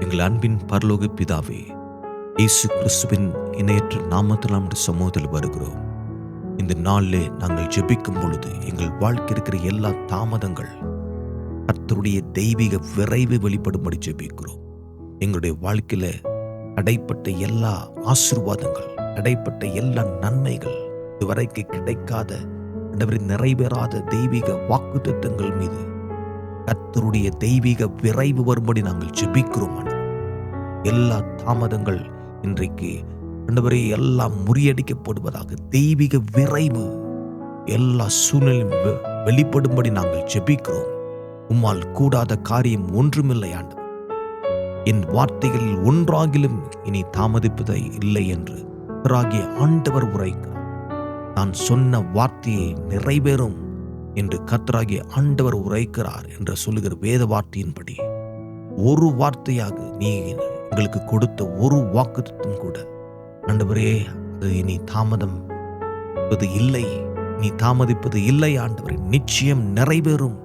எங்கள் அன்பின் பரலோக பிதாவே இயேசு கிறிஸ்துவின் இணையற்ற நாமத்தில் நம்முடைய சமூகத்தில் வருகிறோம். இந்த நாளிலே நாங்கள் ஜெபிக்கும் பொழுது எங்கள் வாழ்க்கை இருக்கிற எல்லா தாமதங்கள் கர்த்தருடைய தெய்வீக விரைவு வெளிப்படும்படி ஜெபிக்கிறோம். எங்களுடைய வாழ்க்கையில் தடைப்பட்ட எல்லா ஆசீர்வாதங்கள் தடைப்பட்ட எல்லா நன்மைகள் இதுவரைக்கு கிடைக்காத நிறைவேறாத தெய்வீக வாக்கு திட்டங்கள் மீது கத்தருடைய தெய்வீக விரைவு வரும்படி நாங்கள் ஜெபிக்கிறோம் எல்லா தாமதங்கள் இன்றைக்கு ஆண்டவரே எல்லாம் முறியடிக்கப்படுவதாக தெய்வீக விரைவு எல்லா சூழ்நிலையும் வெ- வெளிப்படும்படி நாங்கள் ஜெபிக்கிறோம். உம்மால் கூடாத காரியம் ஒன்றுமில்லை என் வார்த்தைகளில் ஒன்றாகிலும் இனி தாமதிப்பதை இல்லை என்று கர்த்தராகிய ஆண்டவர் உரைக்கிறார். நான் சொன்ன வார்த்தையை நிறைவேறும். என்று கர்த்தராகிய ஆண்டவர் உரைக்கிறார் என்று சொல்லுகிற வேத வார்த்தையின்படி ஒரு வார்த்தையாக நீ எங்களுக்கு கொடுத்த ஒரு வாக்குத்தம் கூட. ஆண்டவரே அது இனி தாமதம் இல்லை. நீ தாமதிப்பது இல்லை ஆண்டவரே. நிச்சயம் நிறைவேறும்.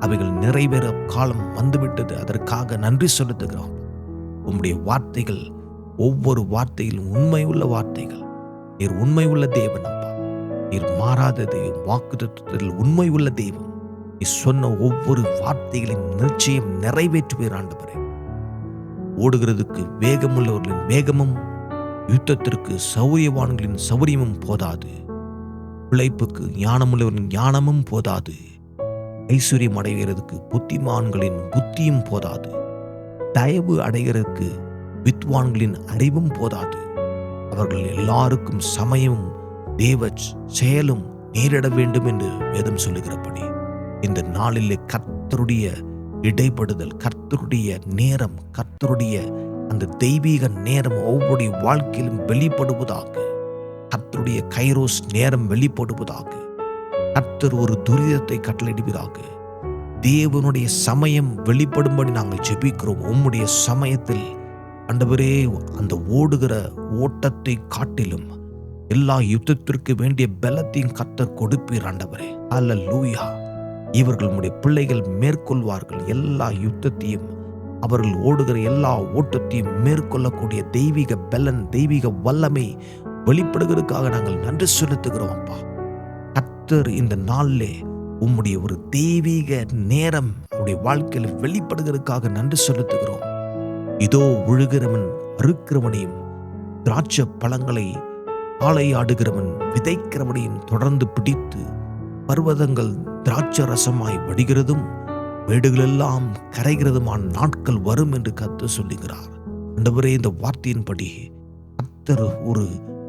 அவைகள் நிறைவேற காலம் வந்துவிட்டது. அதற்காக நன்றி செலுத்துகிறோம். உம்முடைய வார்த்தைகள் ஒவ்வொரு வார்த்தையிலும் உண்மை உள்ள வார்த்தைகள். நீர் உண்மை உள்ள தேவன் அப்பா. நீர் மாறாத தெய்வம் வாக்குத்தத்தில் உண்மை உள்ள தெய்வம். நீ சொன்ன ஒவ்வொரு வார்த்தைகளையும் நிச்சயம் நிறைவேற்றுவீர் ஆண்டவரே. ஓடுகிறதுக்கு வேகமுள்ளவர்களின் வேகமும் யுத்தத்திற்கு சௌரியவான்களின் சௌரியமும் போதாது. உழைப்புக்கு ஞானமுள்ளவரின் ஞானமும் போதாது. ஐஸ்வர்யம் அடைகிறதுக்கு புத்திமான்களின் புத்தியும் போதாது. தயவு அடைகிறதுக்கு வித்வான்களின் அறிவும் போதாது. அவர்கள் எல்லாருக்கும் சமயமும் தேவ செயலும் நேரிட வேண்டும் என்று வேதம் சொல்லுகிறபடி இந்த நாளிலே கர்த்தருடைய இடைப்படுதல் கர்த்தருடைய நேரம் கர்த்தருடைய அந்த தெய்வீக நேரம் ஒவ்வொருடைய வாழ்க்கையிலும் வெளிப்படுவதாக கர்த்தருடைய கைரோஸ் நேரம் வெளிப்படுவதாக கர்த்தர் ஒரு துரிதத்தை கட்டளையிடுவதாக தேவனுடைய சமயம் வெளிப்படும்படி நாங்கள் ஜெபிக்கிறோம். உம்முடைய சமயத்தில் அண்டவரே அந்த ஓடுகிற ஓட்டத்தை காட்டிலும் எல்லா யுத்தத்திற்கு வேண்டிய பலத்தையும் கத்த கொடுப்பீர் ஆண்டவரே. அல்ல இவர்கள் உடைய பிள்ளைகள் மேற்கொள்வார்கள். எல்லா யுத்தத்தையும் அவர்கள் ஓடுகிற எல்லா ஓட்டத்தையும் மேற்கொள்ளக்கூடிய தெய்வீக பலன் தெய்வீக வல்லமை வெளிப்படுகிறதுக்காக நாங்கள் நன்றி செலுத்துகிறோம் அப்பா. கத்தர் இந்த நாளிலே உம்முடைய ஒரு தெய்வீக நேரம் உடைய வாழ்க்கையில் வெளிப்படுகிறதுக்காக நன்றி செலுத்துகிறோம். இதோ உழுகிறவன் அறுக்கிறவனையும் திராட்சை பழங்களை ஆலையாடுகிறவன் விதைக்கிறவனையும் தொடர்ந்து பிடித்து பர்வதங்கள் திராட்ச ரசமாய் வடிகிறதும் வீடுகளெல்லாம் கரைகிறதுமான நாட்கள் வரும் என்று கத்து சொல்லுகிறார். ஆண்டவரே இந்த வார்த்தையின்படி கத்தர் ஒரு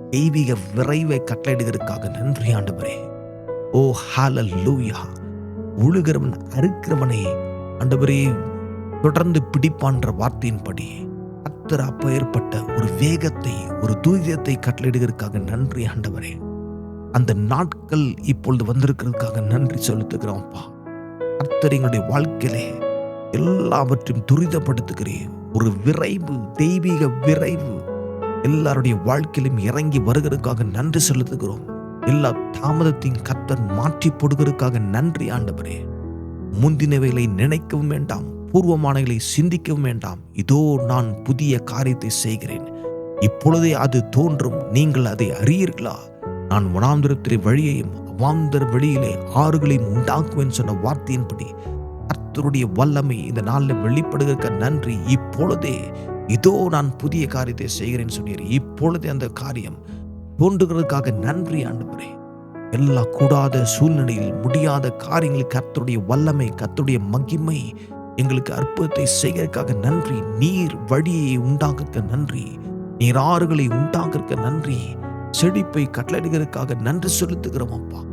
தெய்வீக விரைவை கட்டளையிடுவதற்காக நன்றி ஆண்டவரே. ஓ ஹால லூயா உழுகிறவன் அறுக்கிறவனே ஆண்டவரே தொடர்ந்து பிடிப்பான்ற வார்த்தையின்படி கத்தர் அப்ப ஏற்பட்ட ஒரு வேகத்தை ஒரு தூரியத்தை கட்டளிடுகிறதுக்காக நன்றி ஆண்டவரே. அந்த நாட்கள் இப்பொழுது வந்திருக்கிறதுக்காக நன்றி செலுத்துகிறோம்ப்பா கர்த்தர் எங்களுடைய வாழ்க்கையிலே எல்லாவற்றையும் துரிதப்படுத்துகிறேன் ஒரு விரைவு தெய்வீக விரைவு எல்லாருடைய வாழ்க்கையிலும் இறங்கி வருகிறதுக்காக நன்றி செலுத்துகிறோம். எல்லா தாமதத்தையும் கர்த்தர் மாற்றி போடுகிறதுக்காக நன்றி ஆண்டவரே. முந்தினவைகளை நினைக்கவும் வேண்டாம். பூர்வமானவைகளை சிந்திக்கவும் வேண்டாம். இதோ நான் புதிய காரியத்தை செய்கிறேன். இப்பொழுதே அது தோன்றும். நீங்கள் அதை அறியீர்களா? நான் வனாந்திரத்திலே வழியையும் அவாந்தர் வழியிலே ஆறுகளையும் உண்டாக்குவேன் சொன்ன வார்த்தையின்படி கர்த்தருடைய வல்லமை இந்த நாளில் வெளிப்படுகிறக்க நன்றி. இப்பொழுதே இதோ நான் புதிய காரியத்தை செய்கிறேன் சொன்னீர். இப்பொழுதே அந்த காரியம் தோன்றுகிறதுக்காக நன்றி ஆண்டவரே. எல்லா கூடாத சூழ்நிலையில் முடியாத காரியங்களுக்கு கர்த்தருடைய வல்லமை கர்த்தருடைய மகிமை எங்களுக்கு அற்புதத்தை செய்கிறதுக்காக நன்றி. நீர் வழியை உண்டாக்க நன்றி. நீர் ஆறுகளை உண்டாக்க நன்றி. செழிப்பை கட்டளையிடுகிறதுக்காக நன்றி செலுத்துகிறோம் அப்பா.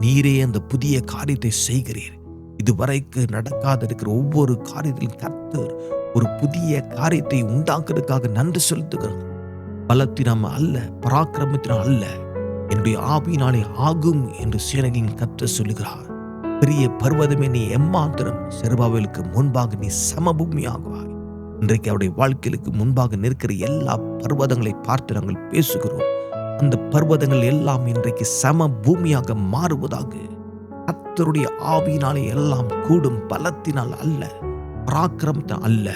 நீரே அந்த புதிய காரியத்தை செய்கிறீர். இதுவரைக்கு நடக்காத இருக்கிற ஒவ்வொரு காரியத்திலும் கர்த்தர் ஒரு புதிய காரியத்தை உண்டாக்குறதுக்காக நன்றி செலுத்துகிறோம். பலத்தினம் அல்ல பராக்கிரமத்தினால் அல்ல. என்னுடைய ஆவியினாலே ஆகும் என்று சேனகின் கற்று சொல்லுகிறார். பெரிய பர்வதமே நீ எம்மாத்திரம் செருபாவிலுக்கு முன்பாக நீ சமபூமி ஆகுவாய் இன்றைக்கு அவருடைய வாழ்க்கைக்கு முன்பாக நிற்கிற எல்லா பர்வதங்களை பார்த்து நாங்கள் பேசுகிறோம். அந்த பர்வதங்கள் எல்லாம் இன்றைக்கு சம பூமியாக மாறுவதாக. அத்தருடைய ஆவியினாலே எல்லாம் கூடும் பலத்தினால் அல்ல பராக்கிரமத்தினால் அல்ல.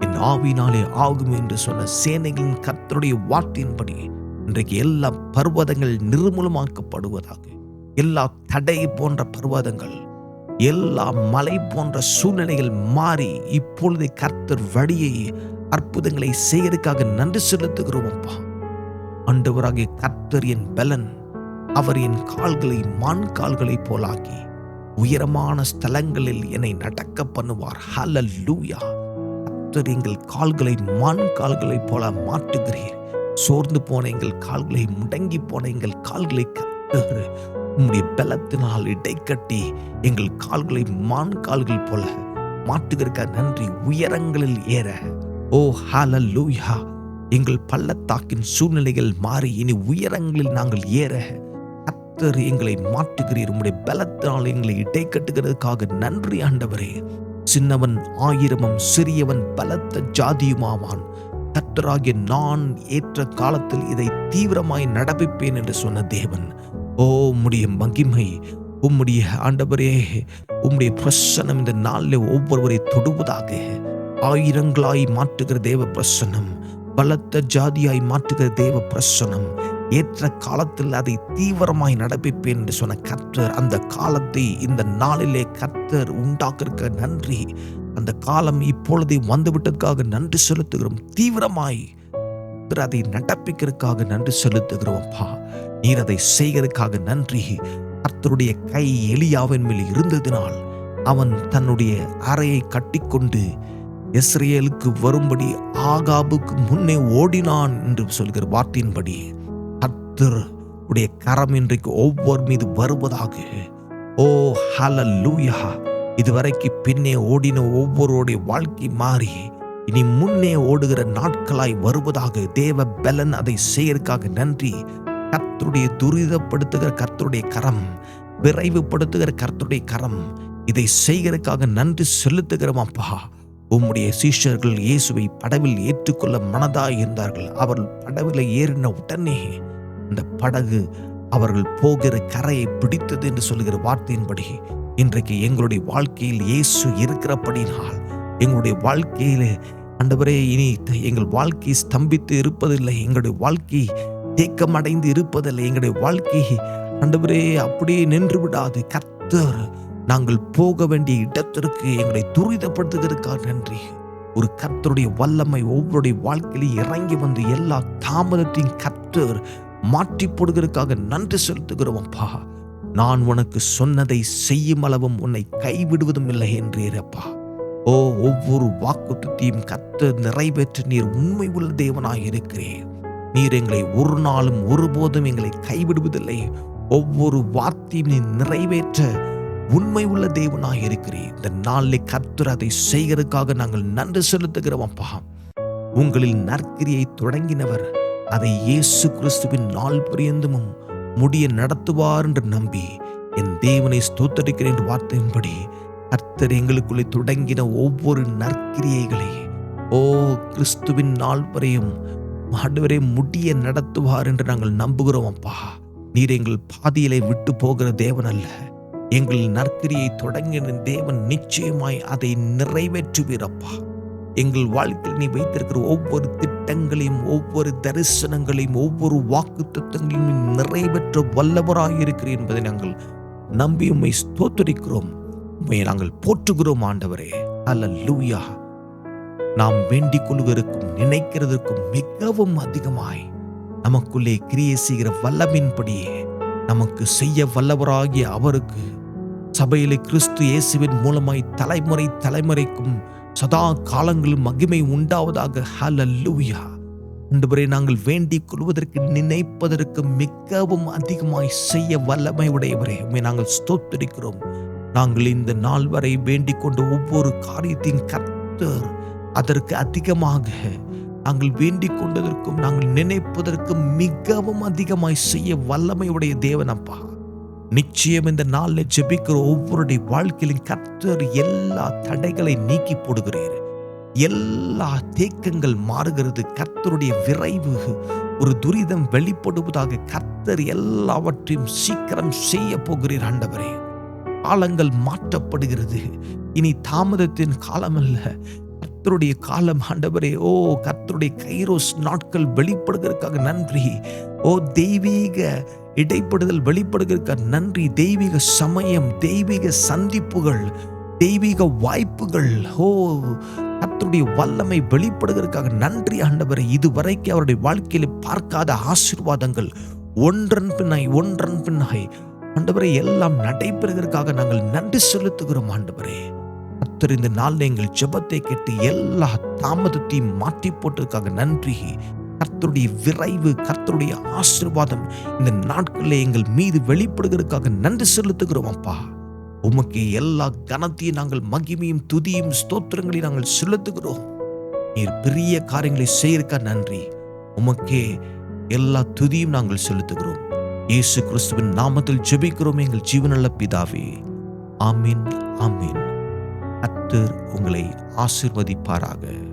என் ஆவினாலே ஆகும் என்று சொன்ன சேனைகளின் கத்தருடைய வார்த்தையின்படி இன்றைக்கு எல்லா பர்வதங்கள் நிர்மூலமாக்கப்படுவதாக. எல்லா தடை போன்ற பர்வதங்கள் எல்லா மலை போன்ற சூழ்நிலைகள் மாறி இப்பொழுது கர்த்தர் வழியை அற்புதங்களை செய்யறதுக்காக நன்றி செலுத்துகிறோம் அப்பா ஆண்டவராகிய கர்த்தர் என் பலன் அவர் என் கால்களை மான் கால்களைப் போலாக்கி உயரமான ஸ்தலங்களில் என்னை நடக்க பண்ணுவார். ஹalleluya. கர்த்தர் எங்கள் கால்களை மான் கால்களை போல மாற்றுகிறீர். சோர்ந்து போன எங்கள் கால்களை முடங்கி போன எங்கள் கால்களை கர்த்தர் உம்முடைய பலத்தினால் இடைக்கட்டி எங்கள் கால்களை மான் கால்கள் போல மாட்டுகிறக்க நன்றி உயரங்களில் ஏற. ஓ ஹால லூயா எங்கள் பள்ளத்தாக்கின் சூழ்நிலைகள் மாறி இனி உயரங்களில் நாங்கள் ஏற. அத்தர் எங்களை மாட்டுகிறீர் உம்முடைய பலத்தினால் எங்களை இடை கட்டுகிறதுக்காக நன்றி ஆண்டவரே! சின்னவன் ஆயிரமும் சிறியவன் பலத்த ஜாதியுமாவான். கத்தராகிய நான் ஏற்ற காலத்தில் இதை தீவிரமாய் நடப்பிப்பேன் என்று சொன்ன தேவன். ஓ உம்முடைய மகிமை உம்முடைய ஆண்டவரே உம்முடைய பிரசனம் இந்த நாளில் ஒவ்வொருவரை தொடுவதாக. ஆயிரங்களாய் மாற்றுகிற தேவ பிரசனம் பலத்த ஜாதியாய் மாற்றுகிற தேவ பிரசனம் ஏற்ற காலத்தில் அதை தீவிரமாய் நடப்பிப்பேன் என்று சொன்ன கர்த்தர் அந்த காலத்தை இந்த நாளிலே கர்த்தர் உண்டாக்கிருக்க நன்றி. அந்த காலம் இப்பொழுதே வந்துவிட்டதுக்காக நன்றி செலுத்துகிறோம். தீவிரமாய் கர்த்தர் அதை நடப்பிக்கிறதுக்காக நன்றி செலுத்துகிறோம்ப்பா. நீர் அதை செய்கிறதுக்காக நன்றி. கர்த்தருடைய கை எலியாவின் மேல் இருந்ததினால் அவன் தன்னுடைய அறையை கட்டிக்கொண்டு இஸ்ரேலுக்கு வரும்படி ஆகாபுக்கு முன்னே ஓடினான் என்று சொல்கிற வார்த்தையின்படி கர்த்தர் உடைய கரம் இன்றைக்கு ஒவ்வொரு மீது வருவதாக. ஓ ஹல லூயா இதுவரைக்கு பின்னே ஓடின ஒவ்வொருடைய வாழ்க்கை மாறி இனி முன்னே ஓடுகிற நாட்களாய் வருவதாக தேவ பலன் அதை செய்யறதுக்காக நன்றி. கர்த்தருடைய துரிதப்படுத்துகிற கர்த்தருடைய கரம் விரைவுபடுத்துகிற கர்த்தருடைய கரம் இதை செய்கிறதுக்காக நன்றி செலுத்துகிறோம் அப்பா. உம்முடைய சீஷர்கள் இயேசுவை படவில் ஏற்றுக்கொள்ள மனதாய் இருந்தார்கள். அவர்கள் படவில் ஏறின உடனே அந்த படகு அவர்கள் போகிற கரையை பிடித்தது என்று சொல்லுகிற வார்த்தையின்படி இன்றைக்கு எங்களுடைய வாழ்க்கையில் இயேசு இருக்கிறபடினால் எங்களுடைய வாழ்க்கையில ஆண்டவரே இனி எங்கள் வாழ்க்கை ஸ்தம்பித்து இருப்பதில்லை. எங்களுடைய வாழ்க்கை தேக்கமடைந்து இருப்பதில்லை. எங்களுடைய வாழ்க்கை ஆண்டவரே அப்படியே நின்று விடாது. கர்த்தர் நாங்கள் போக வேண்டிய இடத்திற்கு எங்களை துரிதப்படுத்துகிறதுக்காக நன்றி. ஒரு கர்த்தருடைய வல்லமை ஒவ்வொருடைய வாழ்க்கையிலும் இறங்கி வந்து எல்லா தாமதத்தையும் கர்த்தர் மாற்றி போடுகிறதுக்காக நன்றி செலுத்துகிறோம் அப்பா. நான் உனக்கு சொன்னதை செய்யும் அளவும் உன்னை கைவிடுவதும் இல்லை என்றீரப்பா ஓ ஒவ்வொரு வாக்குத்தையும் கத்து நிறைவேற்ற. நீர் உண்மை உள்ள தேவனாக இருக்கிறீர். நீர் எங்களை ஒரு நாளும் ஒருபோதும் எங்களை கைவிடுவதில்லை. ஒவ்வொரு வார்த்தையும் நீ நிறைவேற்ற உண்மை உள்ள தேவனாய் இருக்கிறீர். இந்த நாளில் கர்த்தர் அதை செய்கிறதுக்காக நாங்கள் நன்றி செலுத்துகிறோம் அப்பா. உங்களில் நற்கிரியை தொடங்கினவர் அதை இயேசு கிறிஸ்துவின் நாள் பிரியந்தமும் முடிய நடத்துவார் என்று நம்பி என் தேவனை ஸ்தோத்தரிக்கிறேன் என்று வார்த்தையின்படி கர்த்தர் எங்களுக்குள்ளே தொடங்கின ஒவ்வொரு நற்கிரியைகளை ஓ கிறிஸ்துவின் நாள் வரையும் ஆண்டவரே முடிய நடத்துவார் என்று நாங்கள் நம்புகிறோம் அப்பா. நீர் எங்கள் பாதியிலே விட்டு போகிற தேவன் அல்ல. எங்கள் நற்கிரியை தொடங்கின தேவன் நிச்சயமாய் அதை நிறைவேற்றுவீரப்பா எங்கள் வாழ்க்கையில் நீ வைத்திருக்கிற ஒவ்வொரு திட்டங்களையும் ஒவ்வொரு தரிசனங்களையும் ஒவ்வொரு வாக்கு தத்துவங்களையும் நிறைவேற்ற வல்லவராக இருக்கிறேன் என்பதை நாங்கள் நம்பி உண்மை ஸ்தோத்தரிக்கிறோம். உண்மையை நாங்கள் போற்றுகிறோம் ஆண்டவரே. அல்ல லூயா நாம் வேண்டிக் கொள்வதற்கும் நினைக்கிறதற்கும் மிகவும் அதிகமாய். நமக்குள்ளே கிரியை செய்கிற வல்லமின்படியே நமக்கு செய்ய வல்லவராகிய அவருக்கு சபையிலே கிறிஸ்து இயேசுவின் மூலமாய் தலைமுறை தலைமுறைக்கும் சதா காலங்களும் மகிமை உண்டாவதாக. ஹalleluya ஆண்டவரே நாங்கள் வேண்டிக் கொள்வதற்கு நினைப்பதற்கு மிகவும் அதிகமாய் செய்ய வல்லமை உடையவரே. உண்மை நாங்கள் ஸ்தோத்தரிக்கிறோம். நாங்கள் இந்த நாள் வரை வேண்டிக் கொண்ட ஒவ்வொரு காரியத்தையும் கர்த்தர் அதற்கு அதிகமாக நாங்கள் வேண்டிக் கொண்டதற்கும் நாங்கள் நினைப்பதற்கும் மிகவும் அதிகமாய் செய்ய வல்லமை உடைய நிச்சயம் இந்த நாளில் ஜெபிக்கிற ஒவ்வொருடைய வாழ்க்கையிலும் கர்த்தர் எல்லா தடைகளை நீக்கி போடுகிறீர். எல்லா தேக்கங்கள் மாறுகிறது. கர்த்தருடைய விரைவு ஒரு துரிதம் வெளிப்படுவதாக கர்த்தர் எல்லாவற்றையும் சீக்கிரம் செய்ய போகிறீர் ஆண்டவரே. காலங்கள் மாற்றப்படுகிறது. இனி தாமதத்தின் காலம் அல்ல கர்த்தருடைய காலம் ஆண்டவரே ஓ கர்த்தருடைய கைரோஸ் நாட்கள் வெளிப்படுகிறதுக்காக நன்றி. ஓ தெய்வீக இடைப்படுதல் வெளிப்படுகிறதுக்காக நன்றி. தெய்வீக சமயம் தெய்வீக சந்திப்புகள் தெய்வீக வாய்ப்புகள் ஓ கர்த்தருடைய வல்லமை வெளிப்படுகிறதுக்காக நன்றி ஆண்டவரை. இதுவரைக்கும் அவருடைய வாழ்க்கையில் பார்க்காத ஆசீர்வாதங்கள் ஒன்றன் பின்னாய் ஒன்றன் பின்னாய். ஆண்டவரே எல்லாம் நடைபெறுகிறதுக்காக நாங்கள் நன்றி செலுத்துகிறோம் ஆண்டவரே. கர்த்தர் இந்த நாளில் எங்கள் ஜெபத்தை கேட்டு எல்லா தாமதத்தையும் மாற்றி போட்டதுக்காக நன்றி. கர்த்தருடைய விரைவு கர்த்தருடைய ஆசீர்வாதம் இந்த நாட்களில் எங்கள் மீது வெளிப்படுகிறதுக்காக நன்றி செலுத்துகிறோம் அப்பா. உமக்கு எல்லா கனத்தையும் நாங்கள் மகிமையும் துதியும் ஸ்தோத்திரங்களையும் நாங்கள் செலுத்துகிறோம். நீர் பெரிய காரியங்களை செய்யிருக்க நன்றி. உமக்கே எல்லா துதியும் நாங்கள் செலுத்துகிறோம். இயேசு கிறிஸ்துவின் நாமத்தில் ஜெபிக்கிறோம் எங்கள் ஜீவனுள்ள பிதாவே. ஆமீன் ஆமீன். அத்தர் உங்களை ஆசிர்வதிப்பாராக.